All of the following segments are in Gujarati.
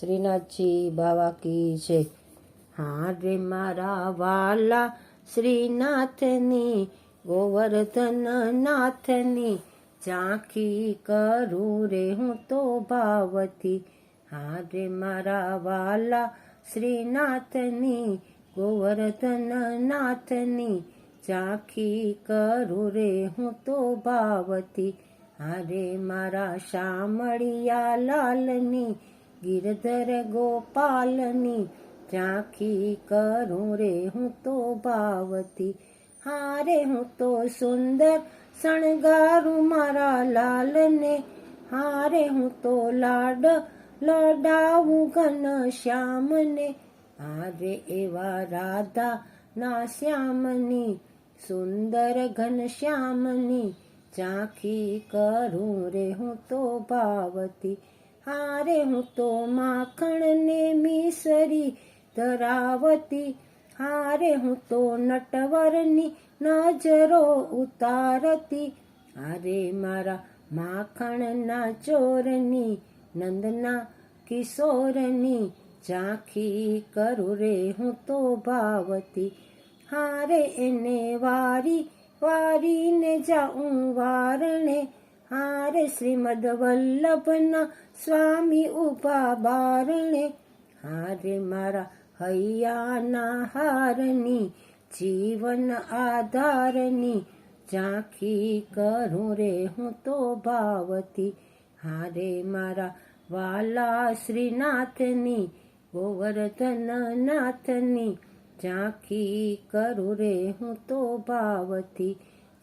શ્રીનાથજી બાવા કી જય હા રે મારા વાલા શ્રીનાથની ગોવર્ધન નાથની ઝાંખી કરું રે હું તો ભાવથી. હા રે મારા વાલા શ્રીનાથની ગોવર્ધન નાથની ઝાંખી કરું રે હું તો ભાવથી. હારે મારા શામળિયા લાલની ગિરધર ગોપાલની ઝાંખી કરું રે હું તો ભાવતી. હારે હું તો સુંદર શણગારું મારા લાલને. હારે હું તો લાડ લડાવું ઘન શ્યામને. હારે એવા રાધા ના શ્યામની, સુંદર ઘન શ્યામની ઝાંખી કરું રે હું તો ભાવતી. હારે હું તો માખણને મિસરી ધરાવતી. હારે હું તો નટવરની નજરો ઉતારતી. હારે મારા માખણના ચોરની, નંદના કિશોરની ઝાંખી કરું રે હું તો ભાવતી. હારે એને વારી, વારીને જાઉં વારણે હારે શ્રીમદ વલ્લભના સ્વામી ઊભા બારણે હારે મારા હૈયાના હારની જીવન આધારની ઝાંખી કરું રે હું તો ભાવતી હારે મારા વાલા શ્રીનાથની ગોવર્ધન નાથની ઝાંખી કરું રે હું તો ભાવતી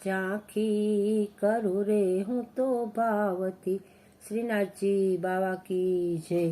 ઝાંખી કરું રે હું તો ભાવતી શ્રીનાથજી બાવા કી જય.